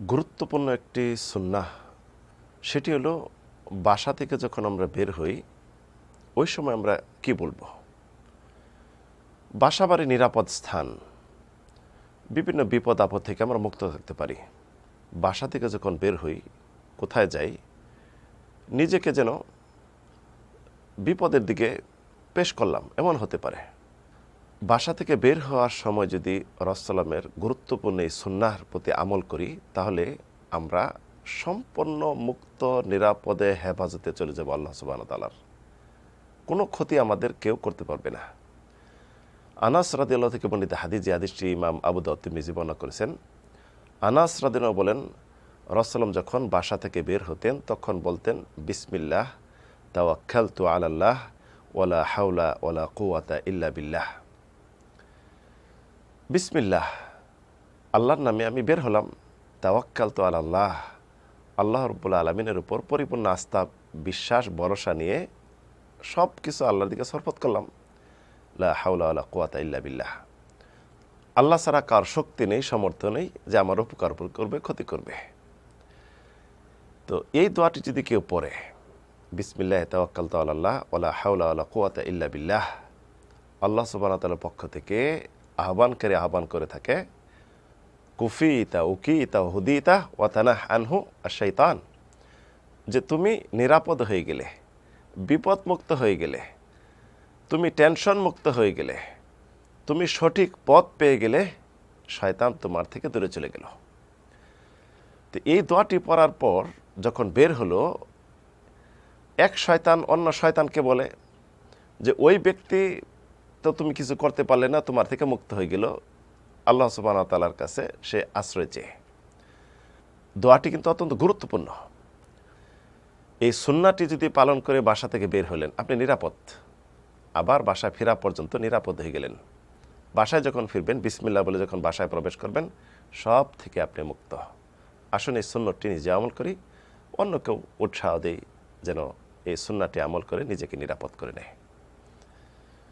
গুরুত্বপূর্ণ একটি সুন্নাহ, সেটি হলো বাসা থেকে যখন আমরা বের হই, ওই সময় আমরা কি বলব? বাসা বাড়ি নিরাপদ স্থান। বিভিন্ন বিপদ আপদ থেকে আমরা মুক্ত থাকতে পারি। বাসা থেকে যখন বের হই, কোথায় যাই, নিজেকে যেন বিপদের দিকে পেশ করলাম, এমন হতে পারে। বাসা থেকে বের হওয়ার সময় যদি রসসালামের গুরুত্বপূর্ণ এই সুন্নাহর প্রতি আমল করি, তাহলে আমরা সম্পূর্ণ মুক্ত, নিরাপদে, হেফাজতে চলে যাব আল্লাহ সুবাহ তালার কোনো ক্ষতি আমাদের কেউ করতে পারবে না। আনাস রাদিয়াল্লাহ থেকে বর্ণিত হাদিস, যে ইমাম আবু দত্তিমিজি বর্ণনা করেছেন, আনাস রাদিয়াল্লাহ বলেন রসসালাম যখন বাসা থেকে বের হতেন, তখন বলতেন, বিসমিল্লাহ তাওয়াক্কাল তু আলাল্লাহ, ওয়ালা হাওলা ওয়ালা কুয়াতা ইল্লা বিল্লাহ। বিসমিল্লাহ, আল্লাহর নামে আমি বের হলাম। তাওয়াক্কাল তো আল্লাহ। আল্লাহ রব্বুল আলমিনের উপর পরিপূর্ণ আস্থা, বিশ্বাস, ভরসা নিয়ে সব কিছু আল্লাহর দিকে সরপত করলাম। হাউলা আলা কুয়াতা ইল্লা বিল্লাহ। আল্লাহ ছাড়া কার শক্তি নেই, সামর্থ্য নেই যে আমার উপকার করবে, ক্ষতি করবে। তো এই দোয়াটি যদি কেউ পড়ে, বিসমিল্লাহ, তাওয়াক্কাল তো আল্লাহ ওলা হাউলা আলা কুয়াতা ইল্লা বিল্লাহ, আল্লাহ সুবাহ তালার পক্ষ থেকে আহ্বানকারী আহ্বান করে থাকে কুফি তা উকি কুফিতা, উকিতা, হুদিতা ওয়াতানা আনহু আর শৈতান যে তুমি নিরাপদ হয়ে গেলে, বিপদমুক্ত হয়ে গেলে, তুমি টেনশন মুক্ত হয়ে গেলে, তুমি সঠিক পথ পেয়ে গেলে, শয়তান তোমার থেকে দূরে চলে গেল। তো এই দোয়াটি পড়ার পর যখন বের হলো, এক শয়তান অন্য শয়তানকে বলে যে, ওই ব্যক্তি তো তুমি কিছু করতে পারলে না, তোমার থেকে মুক্ত হয়ে গেল। আল্লাহ সুবাহ তালার কাছে সে আশ্রয় চেয়ে। দোয়াটি কিন্তু অত্যন্ত গুরুত্বপূর্ণ। এই সুন্নাটি যদি পালন করে বাসা থেকে বের হলেন, আপনি নিরাপদ। আবার বাসায় ফেরা পর্যন্ত নিরাপদ হয়ে গেলেন। বাসায় যখন ফিরবেন বিসমিল্লা বলে যখন বাসায় প্রবেশ করবেন, সব থেকে আপনি মুক্ত। আসুন এই সুন্নতটি নিজে আমল করি। অন্য কেউ উৎসাহ দেই যেন এই সুন্নাটি আমল করে নিজেকে নিরাপদ করে নেয়।